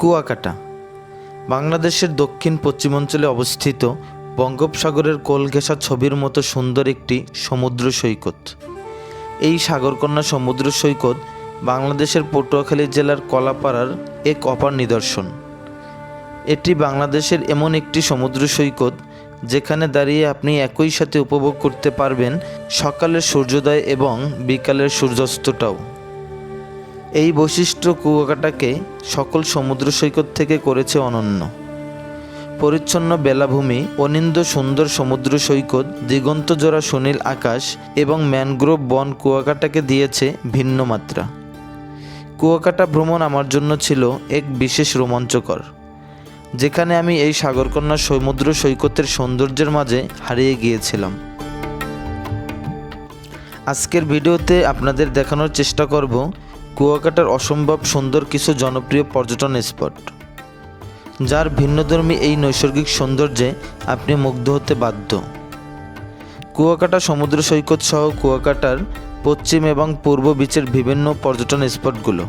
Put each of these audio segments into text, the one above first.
কুয়াকাটা, বাংলাদেশের দক্ষিণ পশ্চিমাঞ্চলে অবস্থিত বঙ্গোপসাগরের কোলঘেঁষা ছবির মতো সুন্দর একটি সমুদ্র সৈকত। এই সাগরকন্যা সমুদ্র সৈকত বাংলাদেশের পটুয়াখালী জেলার কলাপাড়ার এক অপার নিদর্শন। এটি বাংলাদেশের এমন একটি সমুদ্র সৈকত যেখানে দাঁড়িয়ে আপনি একই সাথে উপভোগ করতে পারবেন সকালের সূর্যোদয় এবং বিকালের সূর্যাস্তটাও। এই বৈশিষ্ট্য কুয়াকাটাকে সকল সমুদ্র সৈকত থেকে করেছে অনন্য। পরিচ্ছন্ন বেলাভূমি, অনিন্দ সুন্দর সমুদ্র সৈকত দিগন্ত দিগন্তজোড়া সুনীল আকাশ এবং ম্যানগ্রোভ বন কুয়াকাটাকে দিয়েছে ভিন্ন মাত্রা। কুয়াকাটা ভ্রমণ আমার জন্য ছিল এক বিশেষ রোমাঞ্চকর, যেখানে আমি এই সাগরকন্যা সমুদ্র সৈকতের সৌন্দর্যের মাঝে হারিয়ে গিয়েছিলাম। আজকের ভিডিওতে আপনাদের দেখানোর চেষ্টা করব কুয়াকাটার অসম্ভব সুন্দর কিছু জনপ্রিয় পর্যটন স্পট, যার ভিন্নধর্মী এই নৈসর্গিক সৌন্দর্যে আপনি মুগ্ধ হতে বাধ্য। কুয়াকাটা সমুদ্র সৈকত সহ কুয়াকাটার পশ্চিম এবং পূর্ব বিচের বিভিন্ন পর্যটন স্পটগুলো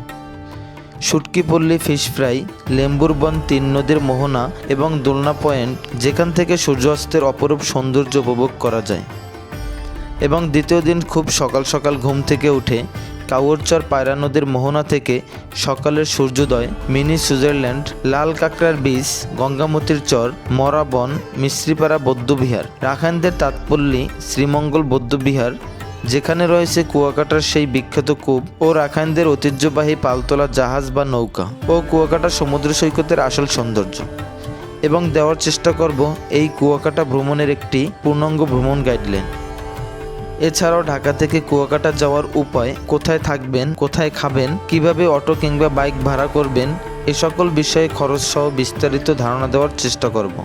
সুটকিপল্লী ফিশ ফ্রাই, লেম্বুর বন তিন নদীর মোহনা এবং দোলনা পয়েন্ট, যেখান থেকে সূর্যাস্তের অপরূপ সৌন্দর্য উপভোগ করা যায়। এবং দ্বিতীয় দিন খুব সকাল সকাল ঘুম থেকে উঠে কাউরচর পায়রা নদীর মোহনা থেকে সকালের সূর্যোদয়, মিনি সুইজারল্যান্ড, লাল কাঁকড়ার বীজ, গঙ্গামতির চর মরাবন মিশ্রিপাড়া বৌদ্ধবিহার। রাখাইনদের তাৎপল্লী শ্রীমঙ্গল বৌদ্ধবিহার, যেখানে রয়েছে কুয়াকাটার সেই বিখ্যাত কূপ ও রাখাইনদের ঐতিহ্যবাহী পালতোলা জাহাজ বা নৌকা ও কুয়াকাটা সমুদ্র সৈকতের আসল সৌন্দর্য। এবং দেওয়ার চেষ্টা করব এই কুয়াকাটা ভ্রমণের একটি পূর্ণাঙ্গ ভ্রমণ গাইডলাইন। এছাড়াও ঢাকা থেকে কুয়াকাটা যাওয়ার উপায়, কোথায় থাকবেন, কোথায় খাবেন, কীভাবে অটো কিংবা বাইক ভাড়া করবেন, এ সকল বিষয়ে খরচ সহ বিস্তারিত ধারণা দেওয়ার চেষ্টা করব।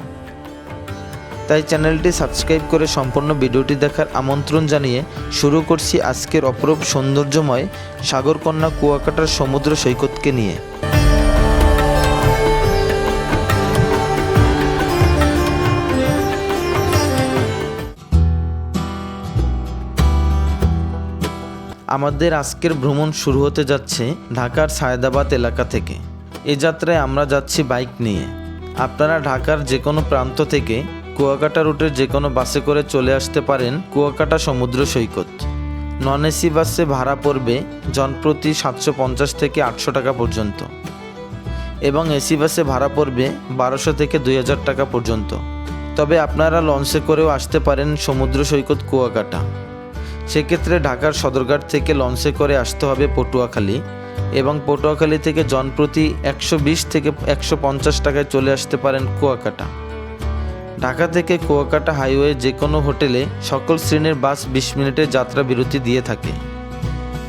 তাই চ্যানেলটি সাবস্ক্রাইব করে সম্পূর্ণ ভিডিওটি দেখার আমন্ত্রণ জানিয়ে শুরু করছি আজকের অপরূপ সৌন্দর্যময় সাগরকন্যা কুয়াকাটার সমুদ্র সৈকতকে নিয়ে। আমাদের আজকের ভ্রমণ শুরু হতে যাচ্ছে ঢাকার সায়দাবাদ এলাকা থেকে। এ যাত্রায় আমরা যাচ্ছি বাইক নিয়ে। আপনারা ঢাকার যে কোনো প্রান্ত থেকে কুয়াকাটা রুটের যে কোনো বাসে করে চলে আসতে পারেন কুয়াকাটা সমুদ্র সৈকত। নন এসি বাসে ভাড়া পড়বে জনপ্রতি সাতশো পঞ্চাশ থেকে আটশো টাকা পর্যন্ত। এবং এসি বাসে ভাড়া পড়বে বারোশো থেকে দুই হাজার টাকা পর্যন্ত। তবে আপনারা লঞ্চে করেও আসতে পারেন সমুদ্র সৈকত কুয়াকাটা। সেক্ষেত্রে ঢাকার সদরঘাট থেকে লঞ্চে করে আসতে হবে পটুয়াখালী এবং পটুয়াখালী থেকে জনপ্রতি একশো বিশ থেকে একশো পঞ্চাশ টাকায় চলে আসতে পারেন কুয়াকাটা। ঢাকা থেকে কুয়াকাটা হাইওয়ে যে কোনো হোটেলে সকল শ্রেণির বাস বিশ মিনিটের যাত্রা বিরতি দিয়ে থাকে।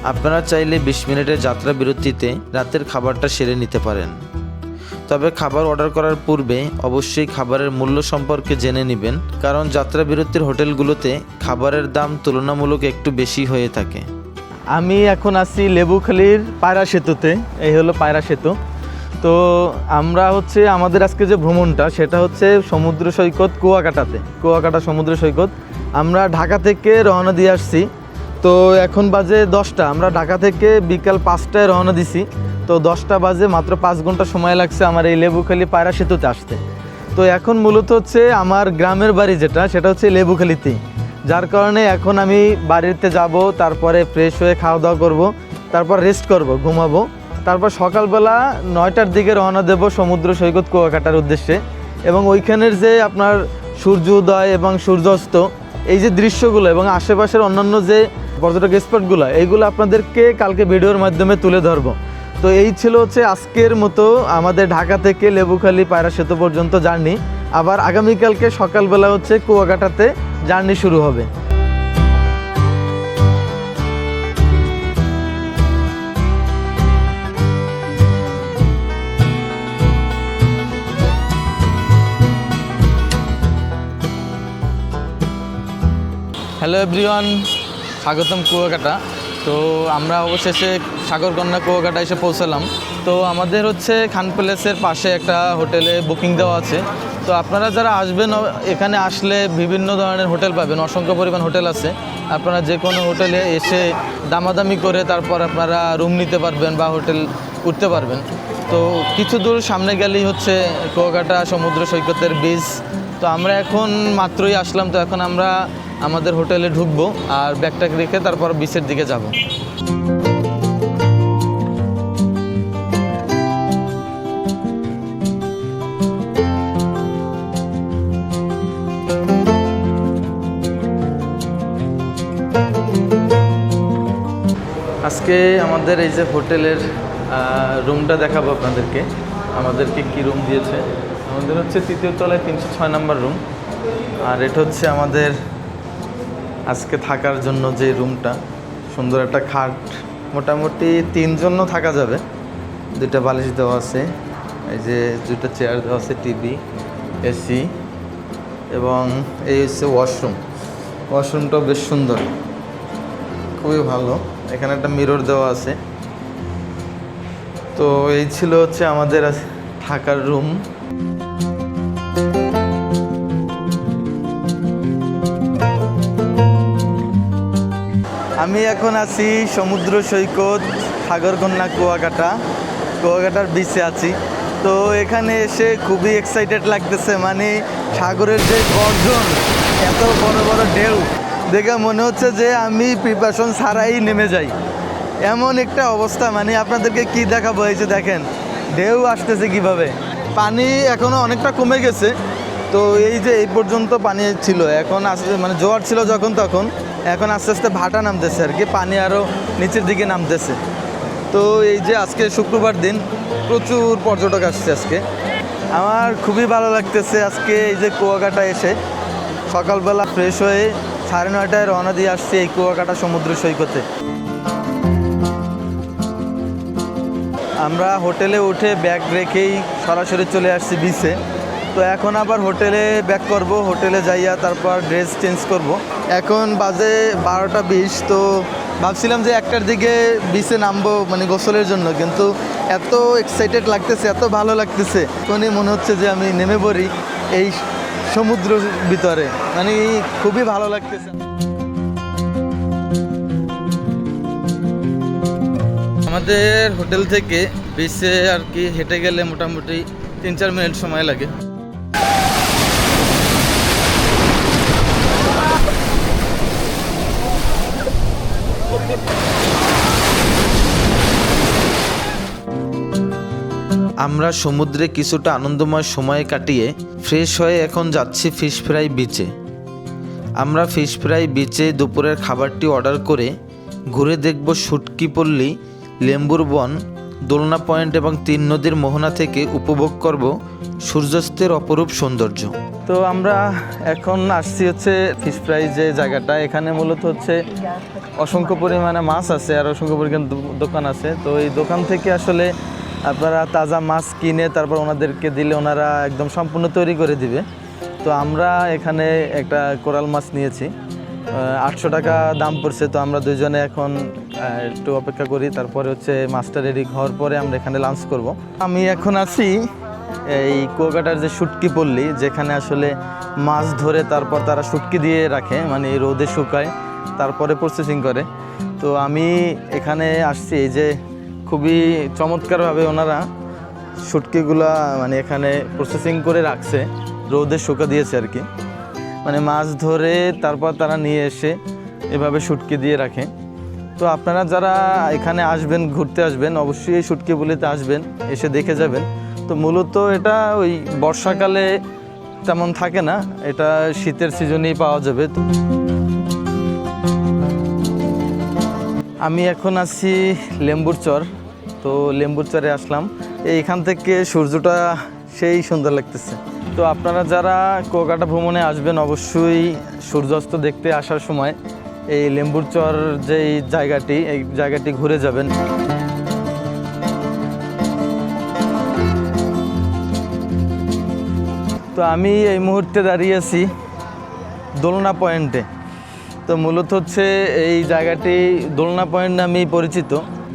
আপনারা চাইলে বিশ মিনিটের যাত্রা বিরতিতে রাতের খাবারটা সেরে নিতে পারেন। তবে খাবার অর্ডার করার পূর্বে অবশ্যই খাবারের মূল্য সম্পর্কে জেনে নেবেন, কারণ যাত্রা বিরতির হোটেলগুলোতে খাবারের দাম তুলনামূলক একটু বেশি হয়ে থাকে। আমি এখন আছি লেবুখালির পায়রা সেতুতে, এই হলো পায়রা সেতু। তো আমরা হচ্ছে আমাদের আজকে যে ভ্রমণটা, সেটা হচ্ছে সমুদ্র সৈকত কুয়াকাটাতে, কুয়াকাটা সমুদ্র সৈকত। আমরা ঢাকা থেকে রওনা দিয়ে আসছি। তো এখন বাজে দশটা, আমরা ঢাকা থেকে বিকাল পাঁচটায় রওনা দিছি। তো দশটা বাজে, মাত্র পাঁচ ঘণ্টা সময় লাগছে আমার এই লেবুখালি পায়রা সেতুতে আসতে। তো এখন মূলত হচ্ছে আমার গ্রামের বাড়ি যেটা, সেটা হচ্ছে লেবুখালিতেই যার কারণে এখন আমি বাড়িতে যাব, তারপরে ফ্রেশ হয়ে খাওয়া দাওয়া করব, তারপর রেস্ট করব, ঘুমাবো। তারপর সকালবেলা নয়টার দিকে রওনা দেব সমুদ্র সৈকত কুয়াকাটার উদ্দেশ্যে। এবং ওইখানের যে আপনার সূর্য উদয় এবং সূর্যাস্ত, এই যে দৃশ্যগুলো এবং আশেপাশের অন্যান্য যে পর্যটক স্পটগুলো এইগুলো আপনাদেরকে কালকে ভিডিওর মাধ্যমে তুলে ধরবো। তো এই ছিল হচ্ছে আজকের মতো আমাদের ঢাকা থেকে লেবুখালি পায়রা সেতু পর্যন্ত জার্নি। আবার আগামীকালকে সকালবেলা হচ্ছে কুয়াকাটাতে জার্নি শুরু হবে। হ্যালো এভরিওয়ান স্বাগতম কুয়াকাটা। তো আমরা অবশেষে সাগরকন্যা কুয়াকাটা এসে পৌঁছালাম। তো আমাদের হচ্ছে খান প্যালেসের পাশে একটা হোটেলে বুকিং দেওয়া আছে। তো আপনারা যারা আসবেন, এখানে আসলে বিভিন্ন ধরনের হোটেল পাবেন। অসংখ্য পরিমাণ হোটেল আছে। আপনারা যে কোনো হোটেলে এসে দামাদামি করে তারপর আপনারা রুম নিতে পারবেন বা হোটেল উঠতে পারবেন। তো কিছু দূর সামনে গেলেই হচ্ছে কুয়াকাটা সমুদ্র সৈকতের বীজ তো আমরা এখন মাত্রই আসলাম। তো এখন আমরা আমাদের হোটেলে ঢুকবো আর ব্যাগটাকে রেখে তারপর বিচের দিকে যাব। আজকে আমাদের এই যে হোটেলের রুমটা দেখাবো আপনাদেরকে। আমাদেরকে কি রুম দিয়েছে? আমাদের হচ্ছে তৃতীয় তলায় তিনশো ছয় নম্বর রুম আর এটা হচ্ছে আমাদের আজকে থাকার জন্য যে রুমটা সুন্দর একটা খাট। মোটামুটি তিনজনও থাকা যাবে। দুইটা বালিশ দেওয়া আছে। এই যে দুটো চেয়ার দেওয়া আছে টিভি এসি এবং এই হচ্ছে ওয়াশরুম ওয়াশরুমটাও বেশ সুন্দর। খুবই ভালো। এখানে একটা মিরর দেওয়া আছে। তো এই ছিল হচ্ছে আমাদের থাকার রুম আমি এখন আছি সমুদ্র সৈকত সাগরকন্যা কুয়াকাটা, কুয়াকাটার বিচে আছি। তো এখানে এসে খুবই এক্সাইটেড লাগতেছে মানে সাগরের যে গর্জন, এত বড় বড় ঢেউ। দেখে মনে হচ্ছে যে আমি প্রিপারেশন ছাড়াই নেমে যাই। এমন একটা অবস্থা মানে আপনাদেরকে কি দেখাবো? এই যে দেখেন, ঢেউ আসতেছে কীভাবে? পানি এখনও অনেকটা কমে গেছে। তো এই যে এই পর্যন্ত পানি ছিল, এখন আস্তে মানে জোয়ার ছিল যখন তখন, এখন আস্তে আস্তে ভাটা নামতেছে আর কি, পানি আরও নিচের দিকে নামতেছে। তো এই যে আজকে শুক্রবার দিন, প্রচুর পর্যটক আসছে আজকে। আমার খুবই ভালো লাগতেছে আজকে এই যে কুয়াকাটা এসে। সকালবেলা ফ্রেশ হয়ে সাড়ে নয়টায় রওনা দিয়ে আসছি এই কুয়াকাটা সমুদ্র সৈকতে। আমরা হোটেলে উঠে ব্যাগ রেখেই সরাসরি চলে আসছি বিচে তো এখন আবার হোটেলে ব্যাক করব, হোটেলে যাইয়া তারপর ড্রেস চেঞ্জ করব। এখন বাজে বারোটা বিশ, তো ভাবছিলাম যে একটার দিকে বিচে নামবো মানে গোসলের জন্য, কিন্তু এত এক্সাইটেড লাগতেছে, এত ভালো লাগতেছে। এখনই মনে হচ্ছে যে আমি নেমে পড়ি। এই সমুদ্র ভিতরে। মানে খুবই ভালো লাগতেছে। আমাদের হোটেল থেকে বিচে আর কি হেঁটে গেলে মোটামুটি তিন চার মিনিট সময় লাগে। আমরা সমুদ্রে কিছুটা আনন্দময় সময় কাটিয়ে ফ্রেশ হয়ে এখন যাচ্ছি ফিশ ফ্রাই বিচে। আমরা ফিশ ফ্রাই বিচে দুপুরের খাবারটি অর্ডার করে ঘুরে দেখব শুটকি পল্লী, লেম্বুর বন, দোলনা পয়েন্ট এবং তিন নদীর মোহনা থেকে উপভোগ করব সূর্যাস্তের অপরূপ সৌন্দর্য। তো আমরা এখন আসছি হচ্ছে ফিশ ফ্রাই যে জায়গাটা। এখানে মূলত হচ্ছে অসংখ্য পরিমাণে মাছ আছে আর অসংখ্য পরিমাণ দোকান আছে। তো এই দোকান থেকে আসলে আপনারা তাজা মাছ কিনে তারপর ওনাদেরকে দিলে ওনারা একদম সম্পূর্ণ তৈরি করে দিবে। তো আমরা এখানে একটা কোরাল মাছ নিয়েছি। আটশো টাকা দাম পড়ছে, তো আমরা দুজনে এখন একটু অপেক্ষা করি। তারপরে হচ্ছে মাছটা রেডি হওয়ার পরে আমরা এখানে লাঞ্চ করব। আমি এখন আছি এই কুয়াকাটার যে শুটকি পল্লী, যেখানে আসলে মাছ ধরে তারপর তারা শুটকি দিয়ে রাখে মানে রোদে শুকায়, তারপরে প্রসেসিং করে। তো আমি এখানে আসছি এই যে খুবই চমৎকারভাবে ওনারা শুটকিগুলা মানে এখানে প্রসেসিং করে রাখছে, রোদে শুকা দিয়েছে আর কি। মানে মাছ ধরে তারপর তারা নিয়ে এসে এভাবে শুটকি দিয়ে রাখে। তো আপনারা যারা এখানে আসবেন, ঘুরতে আসবেন, অবশ্যই এই শুটকি বলিতে আসবেন, এসে দেখে যাবেন। তো মূলত এটা ওই বর্ষাকালে তেমন থাকে না, এটা শীতের সিজনেই পাওয়া যাবে। তো আমি এখন আছি লেম্বুর চর তো লেম্বুর চরে আসলাম এইখান থেকে সূর্যটা সেই সুন্দর লাগতেছে। তো আপনারা যারা কুয়াকাটা ভ্রমণে আসবেন, অবশ্যই সূর্যাস্ত দেখতে আসার সময় এই লেম্বুর চর যে জায়গাটি, এই জায়গাটি ঘুরে যাবেন। তো আমি এই মুহূর্তে দাঁড়িয়ে আছি দোলনা পয়েন্টে। তো মূলত হচ্ছে এই জায়গাটি দোলনা পয়েন্ট নামেই পরিচিত।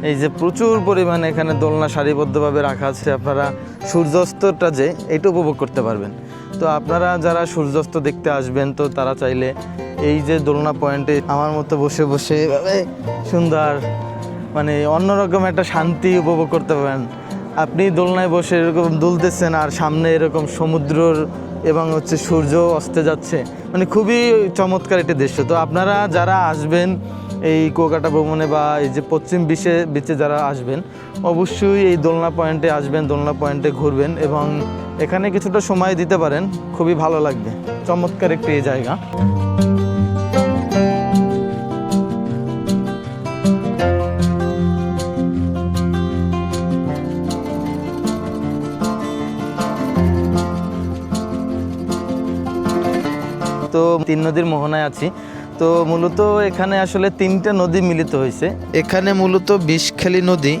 এই যে প্রচুর পরিমাণে এখানে দোলনা সারিবদ্ধভাবে রাখা আছে, আপনারা সূর্যাস্তটা যে এটা উপভোগ করতে পারবেন। তো আপনারা যারা সূর্যাস্ত দেখতে আসবেন, তো তারা চাইলে এই যে দোলনা পয়েন্টে আমার মতো বসে বসে সুন্দর মানে অন্যরকম একটা শান্তি উপভোগ করতে পারেন। আপনি দোলনায় বসে এরকম দুলতেছেন আর সামনে এরকম সমুদ্রর এবং হচ্ছে সূর্য অস্তে যাচ্ছে। মানে খুবই চমৎকার একটি দৃশ্য। তো আপনারা যারা আসবেন এই কুয়াকাটা ভ্রমণে বা এই যে পশ্চিম বিশ্বে, বিচে যারা আসবেন, অবশ্যই এই দোলনা পয়েন্টে আসবেন, দোলনা পয়েন্টে ঘুরবেন এবং এখানে কিছুটা সময় দিতে পারেন। খুবই ভালো লাগবে। চমৎকার একটি জায়গা। তো তিন নদীর মোহনায় আছি। তো মূলত এখানে আসলে তিনটা নদী মিলিত হয়েছে। এখানে মূলত বিষখালী নদী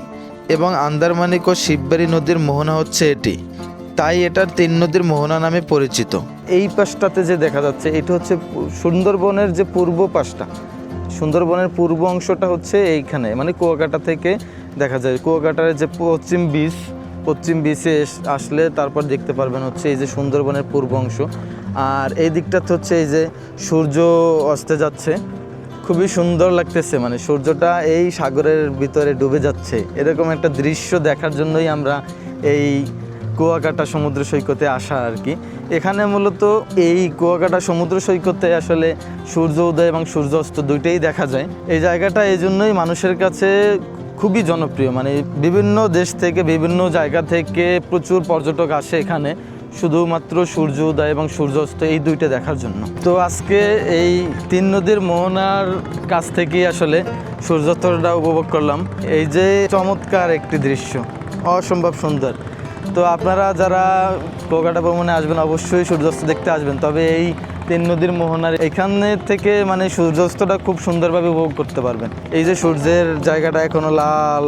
এবং আন্দারমানিক ও শিববাড়ি নদীর মোহনা হচ্ছে এটি। তাই এটার তিন নদীর মোহনা নামে পরিচিত। এই পাশটাতে যে দেখা যাচ্ছে এটা হচ্ছে সুন্দরবনের যে পূর্ব পাশটা। সুন্দরবনের পূর্ব অংশটা হচ্ছে এইখানে মানে কুয়াকাটা থেকে দেখা যায়। কুয়াকাটার যে পশ্চিম বিচ পশ্চিম বিচে আসলে তারপর দেখতে পারবেন হচ্ছে এই যে সুন্দরবনের পূর্ব অংশ। আর এই দিকটাতে হচ্ছে এই যে সূর্য অস্তে যাচ্ছে। খুবই সুন্দর লাগতেছে মানে সূর্যটা এই সাগরের ভিতরে ডুবে যাচ্ছে। এরকম একটা দৃশ্য দেখার জন্যই আমরা এই কুয়াকাটা সমুদ্র সৈকতে আসা আর কি। এখানে মূলত এই কুয়াকাটা সমুদ্র সৈকতে আসলে সূর্য উদয় এবং সূর্য অস্ত দুইটাই দেখা যায়। এই জায়গাটা এই জন্যই মানুষের কাছে খুবই জনপ্রিয়। মানে বিভিন্ন দেশ থেকে, বিভিন্ন জায়গা থেকে প্রচুর পর্যটক আসে এখানে। শুধুমাত্র সূর্য উদয় এবং সূর্যাস্ত এই দুইটা দেখার জন্য। তো আজকে এই তিন নদীর মোহনার কাছ থেকেই আসলে সূর্যাস্তটা উপভোগ করলাম। এই যে চমৎকার একটি দৃশ্য, অসম্ভব সুন্দর। তো আপনারা যারা কুয়াকাটা ভ্রমণে আসবেন, অবশ্যই সূর্যাস্ত দেখতে আসবেন। তবে এই তিন নদীর মোহনার এখানে থেকে মানে সূর্যাস্তটা খুব সুন্দরভাবে উপভোগ করতে পারবেন। এই যে সূর্যের জায়গাটা এখনও লাল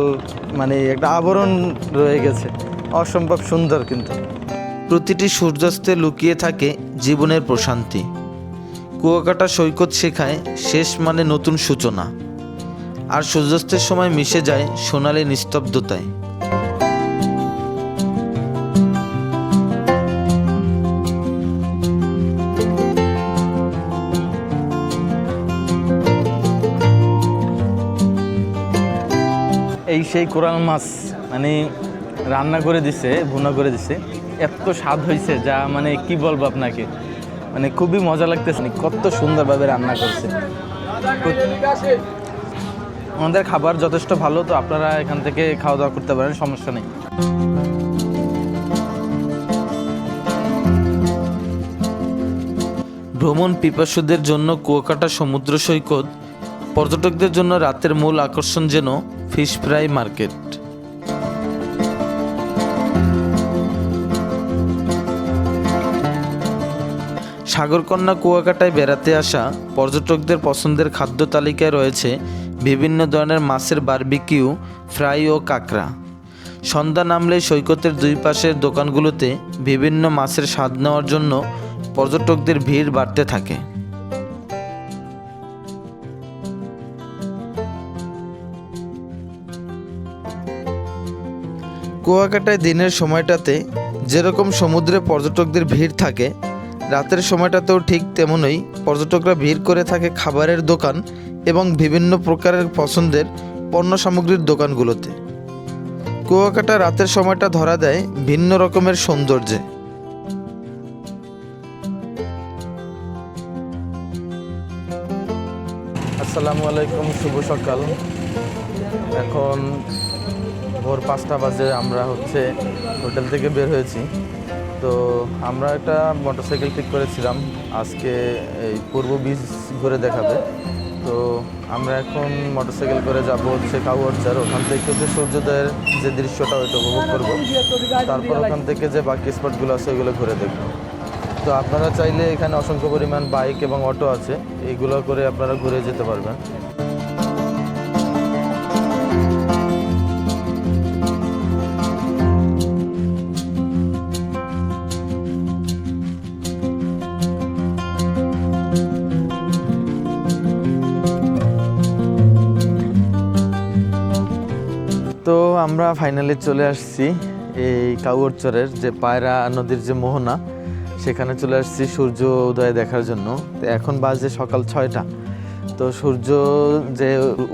মানে একটা আবরণ রয়ে গেছে। অসম্ভব সুন্দর কিন্তু। প্রতিটি সূর্যাস্তে লুকিয়ে থাকে জীবনের প্রশান্তি। কুয়াকাটা সৈকত শেখায় শেষ মানে নতুন সূচনা। আর সূর্যাস্তের সময় মিশে যায় সোনালি নিস্তব্ধতায়। সেই কোরাল মাছ মানে রান্না করে দিছে, ভুনা করে দিছে। এত স্বাদ হয়েছে যা মানে কি বলব আপনাকে? মানে খুবই মজা লাগতেছে। মানে কত সুন্দরভাবে রান্না করছে। আমাদের খাবার যথেষ্ট ভালো, তো আপনারা এখান থেকে খাওয়া দাওয়া করতে পারেন, সমস্যা নেই। ভ্রমণ পিপাসুদের জন্য কুয়াকাটা সমুদ্র সৈকত পর্যটকদের জন্য রাতের মূল আকর্ষণ যেন ফিশ ফ্রাই মার্কেট। সাগরকন্যা কুয়াকাটায় বেড়াতে আসা পর্যটকদের পছন্দের খাদ্য তালিকায় রয়েছে বিভিন্ন ধরনের মাছের বারবিকিউ, ফ্রাই ও কাঁকড়া। সন্ধ্যা নামলে সৈকতের দুই পাশের দোকানগুলোতে বিভিন্ন মাছের স্বাদ নেওয়ার জন্য পর্যটকদের ভিড় বাড়তে থাকে। কুয়াকাটায় দিনের সময়টাতে যেরকম সমুদ্রে পর্যটকদের ভিড় থাকে, রাতের সময়টাতেও ঠিক তেমনই পর্যটকরা ভিড় করে থাকে খাবারের দোকান এবং বিভিন্ন প্রকারের পছন্দের পণ্য সামগ্রীর দোকানগুলোতে। কুয়াকাটা রাতের সময়টা ধরা দেয় ভিন্ন রকমের সৌন্দর্যে। আসসালামু আলাইকুম, শুভ সকাল। এখন ভোর পাঁচটা বাজে আমরা হচ্ছে হোটেল থেকে বের হয়েছি। তো আমরা একটা মোটরসাইকেল ঠিক করেছিলাম। আজকে এই পূর্ব বীজ ঘুরে দেখাবে। তো আমরা এখন মোটরসাইকেল করে যাব হচ্ছে কাউয়ারচার ওখান থেকে হচ্ছে সূর্যোদয়ের যে দৃশ্যটা, ওইটা উপভোগ করব। তারপর ওখান থেকে যে বাকি স্পটগুলো আছে, ওইগুলো ঘুরে দেখব। তো আপনারা চাইলে এখানে অসংখ্য পরিমাণ বাইক এবং অটো আছে। এইগুলো করে আপনারা ঘুরে যেতে পারবেন। আমরা ফাইনালি চলে আসছি এই কাউরচরের যে পায়রা নদীর যে মোহনা, সেখানে চলে আসছি সূর্য উদয় দেখার জন্য। তো এখন বাজে সকাল ছয়টা। তো সূর্য যে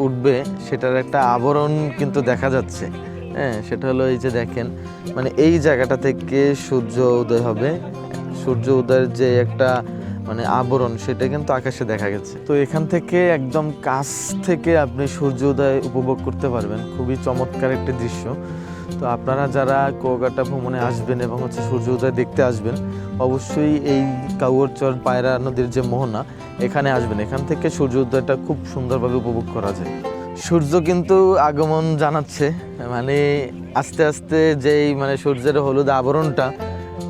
উঠবে, সেটার একটা আবরণ কিন্তু দেখা যাচ্ছে। হ্যাঁ সেটা হলো এই যে দেখেন মানে এই জায়গাটা থেকে সূর্য উদয় হবে। সূর্য উদয়ের যে একটা মানে আবরণ, সেটা কিন্তু আকাশে দেখা গেছে। তো এখান থেকে একদম কাছ থেকে আপনি সূর্য উদয় উপভোগ করতে পারবেন। খুবই চমৎকার একটি দৃশ্য। তো আপনারা যারা কুয়াকাটা ভ্রমণে আসবেন এবং হচ্ছে সূর্য উদয় দেখতে আসবেন, অবশ্যই এই কাউরচর পায়রা নদীর যে মোহনা, এখানে আসবেন। এখান থেকে সূর্য উদয়টা খুব সুন্দরভাবে উপভোগ করা যায়। সূর্য কিন্তু আগমন জানাচ্ছে। মানে আস্তে আস্তে যেই মানে সূর্যের হলুদ আবরণটা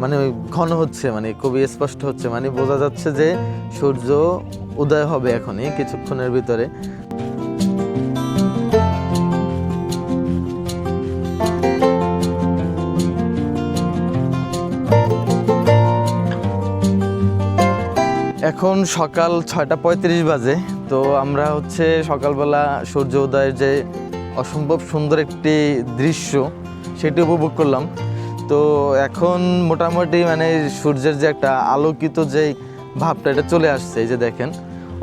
মানে ঘন হচ্ছে মানে খুবই স্পষ্ট হচ্ছে মানে বোঝা যাচ্ছে যে সূর্য উদয় হবে এখনই কিছুক্ষণের ভিতরে। এখন সকাল ছয়টা পঁয়ত্রিশ বাজে, তো আমরা হচ্ছে সকালবেলা সূর্য উদয়ের যে অসম্ভব সুন্দর একটি দৃশ্য, সেটি উপভোগ করলাম। তো এখন মোটামুটি মানে সূর্যের যে একটা আলোকিত যে ভাবটা, এটা চলে আসছে, এই যে দেখেন,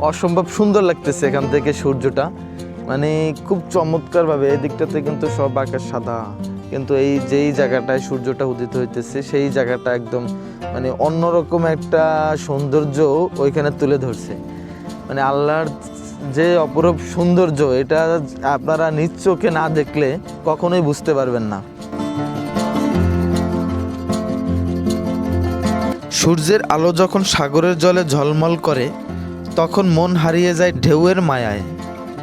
অসম্ভব সুন্দর লাগতেছে এখান থেকে সূর্যটা। মানে খুব চমৎকারভাবে দিকটাতে কিন্তু সব আকাশ সাদা, কিন্তু এই যেই জায়গাটায় সূর্যটা উদিত হইতেছে, সেই জায়গাটা একদম মানে অন্যরকম একটা সৌন্দর্য ওইখানে তুলে ধরছে। মানে আল্লাহর যে অপরূপ সৌন্দর্য, এটা আপনারা নিজ চোখে না দেখলে কখনোই বুঝতে পারবেন না। সূর্যের আলো যখন সাগরের জলে ঝলমল করে, তখন মন হারিয়ে যায় ঢেউয়ের মায়ায়।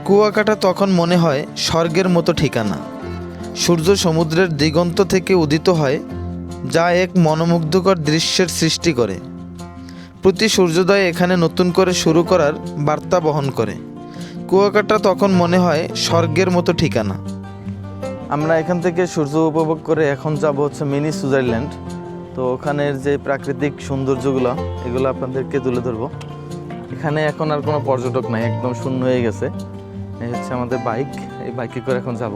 কুয়াকাটা তখন মনে হয় স্বর্গের মতো ঠিকানা। সূর্য সমুদ্রের দিগন্ত থেকে উদিত হয়, যা এক মনোমুগ্ধকর দৃশ্যের সৃষ্টি করে। প্রতি সূর্যোদয় এখানে নতুন করে শুরু করার বার্তা বহন করে। কুয়াকাটা তখন মনে হয় স্বর্গের মতো ঠিকানা। আমরা এখান থেকে সূর্য উপভোগ করে এখন যাব হচ্ছে মিনি সুইজারল্যান্ড। তো ওখানের যে প্রাকৃতিক সৌন্দর্যগুলো, এগুলো আপনাদেরকে তুলে ধরবো। এখানে এখন আর কোনো পর্যটক নাই, একদম শূন্য হয়ে গেছে। এই হচ্ছে আমাদের বাইক, এই বাইকে করে এখন যাব।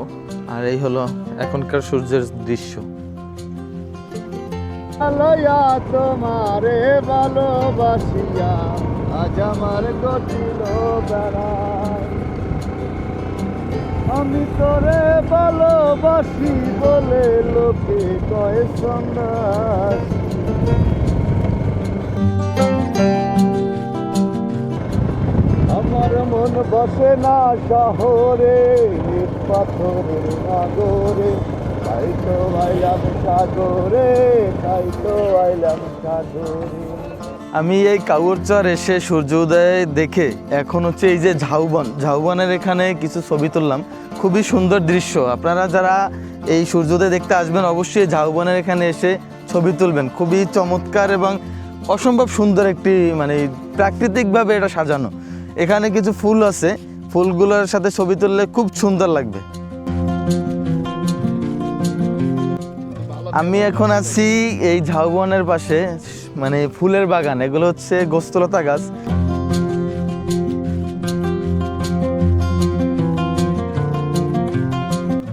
আর এই হলো এখনকার সূর্যের দৃশ্য। তোমারে আজ আমি তোরে ভালোবাসি বলে লোকে কয় আমার মন বসে না শহরে, পাথরের নাগরে তাই তো আইলাম সাগরে, তাই তো আইলাম সাগরে। আমি এই কাউরচর এসে সূর্য উদয় দেখে এখন হচ্ছে এই যে ঝাউবন, ঝাউবনের এখানে কিছু ছবি তুললাম। খুবই সুন্দর দৃশ্য। আপনারা যারা এই সূর্যোদয় দেখতে আসবেন, অবশ্যই ঝাউবনের এখানে এসে ছবি তুলবেন। খুবই চমৎকার এবং অসম্ভব সুন্দর একটি মানে প্রাকৃতিকভাবে এটা সাজানো। এখানে কিছু ফুল আছে। ফুলগুলোর সাথে ছবি তুললে খুব সুন্দর লাগবে। আমি এখন আছি এই ঝাউবনের পাশে মানে ফুলের বাগান, এগুলো হচ্ছে গোস্তলতা গাছ।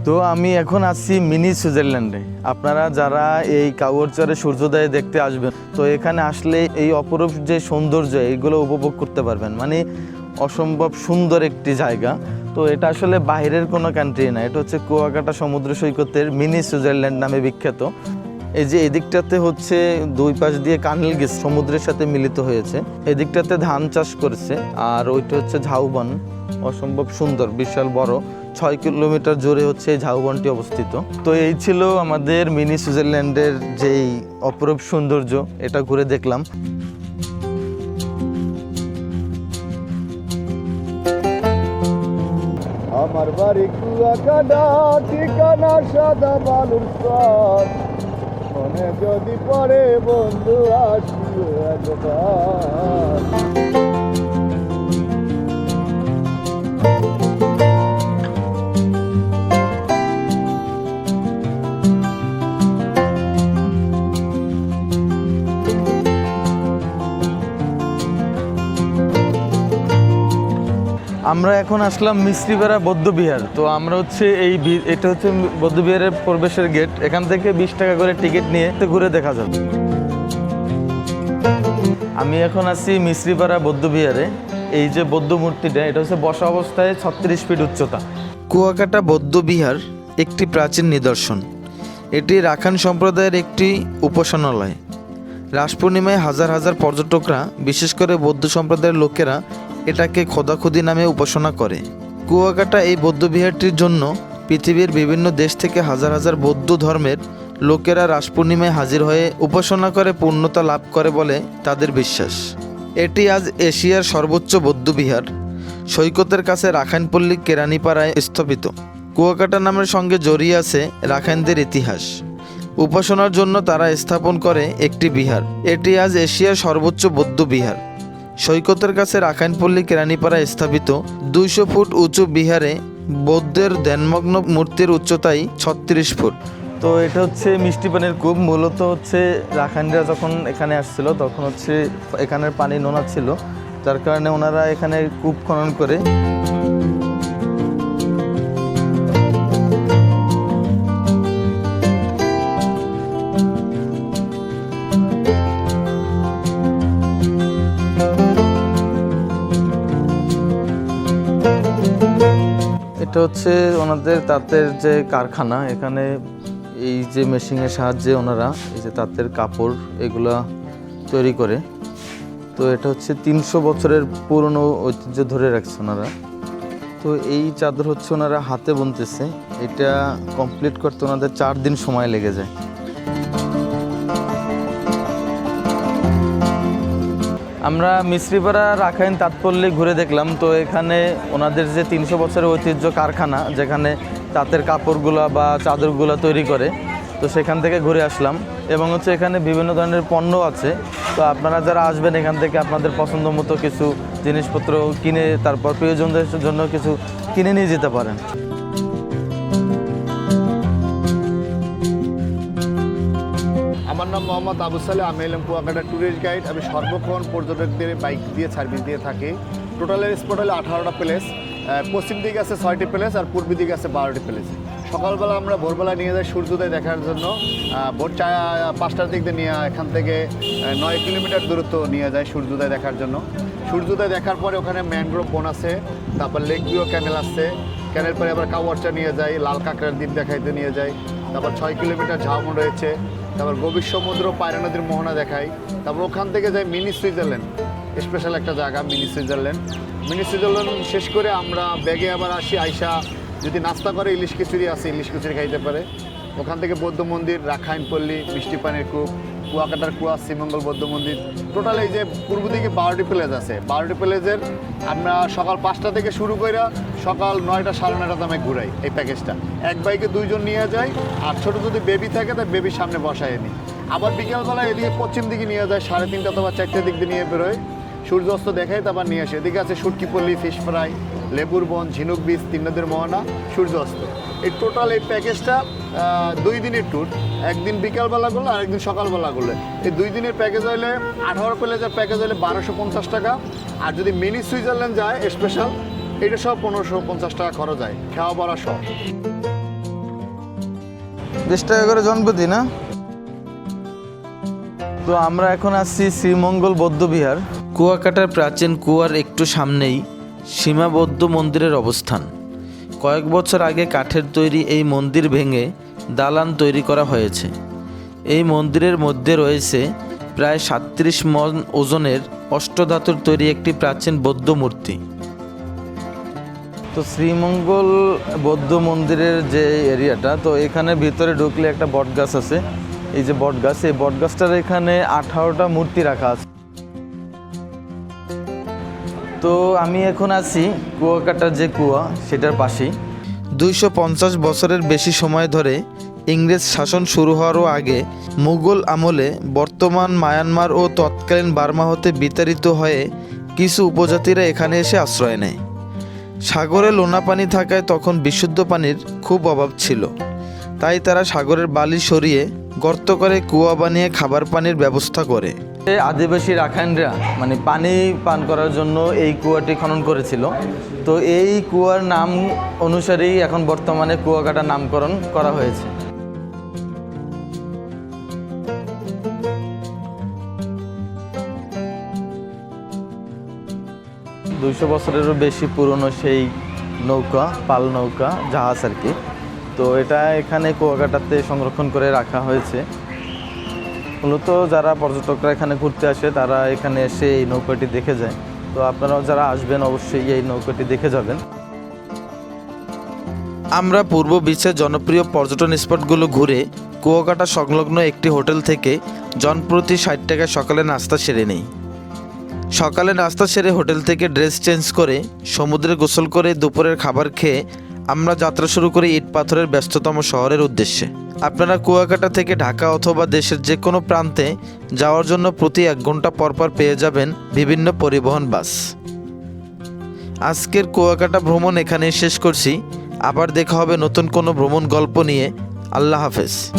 তো আমি এখন আছি মিনি সুইজারল্যান্ডে। আপনারা যারা এই কাউরচরে সূর্যোদয় দেখতে আসবেন, তো এখানে আসলে এই অপরূপ যে সৌন্দর্য এইগুলো উপভোগ করতে পারবেন। মানে অসম্ভব সুন্দর একটি জায়গা। তো এটা আসলে বাইরের কোনো কান্ট্রি না, এটা হচ্ছে কুয়াকাটা সমুদ্র সৈকতের মিনি সুইজারল্যান্ড নামে বিখ্যাত। এই যে এদিকটাতে হচ্ছে দুই পাশ দিয়ে কানেল গেছ, সমুদ্রের সাথে মিলিত হয়েছে। এদিকটাতে ধান চাষ করেছে, আর ওইটা হচ্ছে ঝাউবন। অসম্ভব সুন্দর, বিশাল বড়। ছয় কিলোমিটার জুড়ে হচ্ছে এই ঝাউবনটি অবস্থিত। তো এই ছিল আমাদের মিনি সুইজারল্যান্ডের যেই অপরূপ সৌন্দর্য, এটা ঘুরে দেখলাম। আমার বাড়ি কুয়াকাটা, ঠিকানা সাদা বালুর মনে যদি পড়ে বন্ধু আসিও একবার। আমরা এখন আসলাম মিস্ত্রিপাড়া বৌদ্ধবিহার। তো আমরা হচ্ছে এই এটা হচ্ছে বৌদ্ধবিহারের প্রবেশের গেট এখান থেকে বিশ টাকা করে টিকিট নিয়ে ঘুরে দেখা যাবে। আমি এখন আছি মিস্ত্রিপাড়া বৌদ্ধবিহারে। এই যে বৌদ্ধ মূর্তিটা, এটা হচ্ছে বসা অবস্থায় ছত্রিশ ফিট উচ্চতা। কুয়াকাটা বৌদ্ধবিহার একটি প্রাচীন নিদর্শন। এটি রাখান সম্প্রদায়ের একটি উপাসনালয়। রাস পূর্ণিমায় হাজার হাজার পর্যটকরা, বিশেষ করে বৌদ্ধ সম্প্রদায়ের লোকেরা এটাকে খোদাখুদি নামে উপাসনা করে। কুয়াকাটা এই বৌদ্ধবিহারটির জন্য পৃথিবীর বিভিন্ন দেশ থেকে হাজার হাজার বৌদ্ধ ধর্মের লোকেরা রাস পূর্ণিমায় হাজির হয়ে উপাসনা করে, পূর্ণতা লাভ করে বলে তাদের বিশ্বাস। এটি আজ এশিয়ার সর্বোচ্চ বৌদ্ধবিহার। সৈকতের কাছে রাখাইনপল্লী কেরানীপাড়ায় স্থাপিত। কুয়াকাটা নামের সঙ্গে জড়িয়ে আছে রাখাইনদের ইতিহাস। উপাসনার জন্য তারা স্থাপন করে একটি বিহার। এটি আজ এশিয়ার সর্বোচ্চ বৌদ্ধ বিহার সৈকতের কাছে রাখাইনপল্লী কেরানীপাড়া স্থাপিত দুইশো ফুট উঁচু বিহারে বৌদ্ধের ধ্যানমগ্ন মূর্তির উচ্চতাই ছত্রিশ ফুট। তো এটা হচ্ছে মিষ্টি পানির কূপ, মূলত হচ্ছে রাখাইনরা যখন এখানে আসছিল তখন হচ্ছে এখানের পানি নোনা ছিল, যার কারণে ওনারা এখানে কূপ খনন করে এটা হচ্ছে ওনাদের তাঁতের যে কারখানা, এখানে এই যে মেশিনের সাহায্যে ওনারা এই যে তাঁতের কাপড় এগুলা তৈরি করে। তো এটা হচ্ছে তিনশো বছরের পুরনো ঐতিহ্য ধরে রাখছে ওনারা। তো এই চাদর হচ্ছে ওনারা হাতে বুনতেছে। এটা কমপ্লিট করতে ওনাদের চার দিন সময় লেগে যায়। আমরা মিশ্রিপাড়া রাখাইন তাৎপল্যে ঘুরে দেখলাম। তো এখানে ওনাদের যে তিনশো বছরের ঐতিহ্য কারখানা, যেখানে তাঁতের কাপড়গুলো বা চাদরগুলো তৈরি করে, তো সেখান থেকে ঘুরে আসলাম। এবং হচ্ছে এখানে বিভিন্ন ধরনের পণ্য আছে। তো আপনারা যারা আসবেন এখান থেকে আপনাদের পছন্দ মতো কিছু জিনিসপত্র কিনে, তারপর প্রিয়জনদের জন্য কিছু কিনে নিয়ে যেতে পারেন। নাম মোহাম্মদ আবু সালে আমি এলাম কুয়াকাটা ট্যুরিস্ট গাইড আমি সর্বক্ষণ পর্যটকদের বাইক দিয়ে সার্ভিস দিয়ে থাকি। টোটালের স্পট হলে আঠারোটা প্লেস পশ্চিম দিকে আছে ছয়টি প্লেস আর পূর্ব দিকে আছে বারোটি প্লেস সকালবেলা আমরা ভোরবেলা নিয়ে যাই সূর্যোদয় দেখার জন্য। ভোর চা, পাঁচটার দিক দিয়ে নিয়ে এখান থেকে নয় কিলোমিটার দূরত্ব নিয়ে যায় সূর্যোদয় দেখার জন্য। সূর্যোদয় দেখার পরে ওখানে ম্যানগ্রোভ বন আছে, তারপর লেক ভিউ ক্যানেল আছে। ক্যানেল পরে আবার কাওয়ারচা নিয়ে যাই, লাল কাঁকড়ার দ্বীপ দেখাইতে নিয়ে যাই। তারপর ছয় কিলোমিটার ঝাউমন রয়েছে। তারপর গভীর সমুদ্র, পায়রা নদীর মোহনা দেখাই। তারপর ওখান থেকে যাই মিনি সুইজারল্যান্ড। স্পেশাল একটা জায়গা, মিনি সুইজারল্যান্ড। মিনি সুইজারল্যান্ড শেষ করে আমরা ব্যাগে আবার আসি, আইসা যদি নাস্তা করে ইলিশ খিচুড়ি আছে, ইলিশ খিচুড়ি খাইতে পারে। ওখান থেকে বৌদ্ধ মন্দির, রাখাইনপল্লী, মিষ্টি পানির কূপ কুয়াকাটার কুয়া, শ্রীমঙ্গল, বৌদ্ধ মন্দির টোটাল এই যে পূর্ব দিকে বারোটি প্লেস আছে। বারোটি প্লেসের আমরা সকাল পাঁচটা থেকে শুরু করে সকাল নয়টা সাড়ে নয়টা দামে ঘুরাই এই প্যাকেজটা এক বাইকে দুইজন নিয়ে যায়, আর ছোটো যদি বেবি থাকে, তার বেবির সামনে বসায় নিই আবার বিকেলবেলা এদিকে পশ্চিম দিকে নিয়ে যায়, সাড়ে তিনটা অথবা চারটের দিক দিয়ে নিয়ে বেরোয়। সূর্যাস্ত দেখাই তারপর নিয়ে আসে। এদিকে আছে সুটকিপল্লি ফিশ ফ্রাই লেবুর বন ঝিনুক বীজ তিন নদীর মোহনা সূর্যাস্ত। এই টোটাল এই প্যাকেজটা দুই দিনের ট্যুর একদিন বিকালবেলা করলে আর একদিন সকালবেলা করলে এই দুই দিনের প্যাকেজ হলে আঠারো প্লেজের প্যাকেজ হলে বারোশো পঞ্চাশ টাকা। আর যদি মিনি সুইজারল্যান্ড যায় স্পেশাল এটা সব পনেরোশো পঞ্চাশ টাকা খরচ হয়। খাওয়া পড়া সব। বিশ টাকা করে জনপ্রতি না তো আমরা এখন আসছি শ্রীমঙ্গল বৌদ্ধবিহার। কুয়াকাটার প্রাচীন কুয়ার একটু সামনেই। সীমাবদ্ধ মন্দিরের অবস্থান। কয়েক বছর আগে কাঠের তৈরি এই মন্দির ভেঙে দালান তৈরি করা হয়েছে। এই মন্দিরের মধ্যে রয়েছে প্রায় সাতত্রিশ মন ওজনের অষ্টধাতুর তৈরি একটি প্রাচীন বৌদ্ধ মূর্তি। তো শ্রীমঙ্গল বৌদ্ধ মন্দিরের যে এরিয়াটা, তো এখানে ভিতরে ঢুকলে একটা বট গাছ আছে। এই যে বট গাছ এই বট গাছটার এখানে আঠারোটা মূর্তি রাখা আছে। তো আমি এখন আছি কুয়াকাটার যে কুয়া, সেটার পাশেই। দুইশো পঞ্চাশ বছরের বেশি সময় ধরে ইংরেজ শাসন শুরু হওয়ারও আগে মুঘল আমলে বর্তমান মায়ানমার ও তৎকালীন বার্মা হতে বিতাড়িত হয়ে কিছু উপজাতিরা এখানে এসে আশ্রয় নেয়। সাগরে লোনা পানি থাকায় তখন বিশুদ্ধ পানির খুব অভাব ছিল। তাই তারা সাগরের বালি সরিয়ে গর্ত করে কুয়া বানিয়ে খাবার পানির ব্যবস্থা করে। আদিবাসী রাখাইনরা মানে পানি পান করার জন্য এই কুয়াটি খনন করেছিল। তো এই কুয়ার নাম অনুসারেই এখন বর্তমানে কুয়াকাটার নামকরণ করা হয়েছে। দুইশো বছরেরও বেশি পুরনো সেই নৌকা, পাল নৌকা, জাহাজ আর কি। তো এটা এখানে কুয়াকাটাতে সংরক্ষণ করে রাখা হয়েছে। মূলত যারা পর্যটকরা এখানে ঘুরতে আসে, তারা এখানে এসে এই নৌকাটি দেখে যায়। তো আপনারাও যারা আসবেন, অবশ্যই এই নৌকাটি দেখে যাবেন। আমরা পূর্ব বিচের জনপ্রিয় পর্যটন স্পটগুলো ঘুরে কুয়াকাটা সংলগ্ন একটি হোটেল থেকে জনপ্রতি ষাট টাকায় সকালে নাস্তা সেরে নেই। সকালে নাস্তা সেরে হোটেল থেকে ড্রেস চেঞ্জ করে সমুদ্রে গোসল করে দুপুরের খাবার খেয়ে আমরা যাত্রা শুরু করি ইট পাথরের ব্যস্ততম শহরের উদ্দেশ্যে। আপনারা কুয়াকাটা থেকে ঢাকা অথবা দেশের যে কোনো প্রান্তে যাওয়ার জন্য প্রতি এক ঘণ্টা পরপর পেয়ে যাবেন বিভিন্ন পরিবহন বাস। আজকের কুয়াকাটা ভ্রমণ এখানেই শেষ করছি। আবার দেখা হবে নতুন কোনো ভ্রমণ গল্প নিয়ে। আল্লাহ হাফেজ।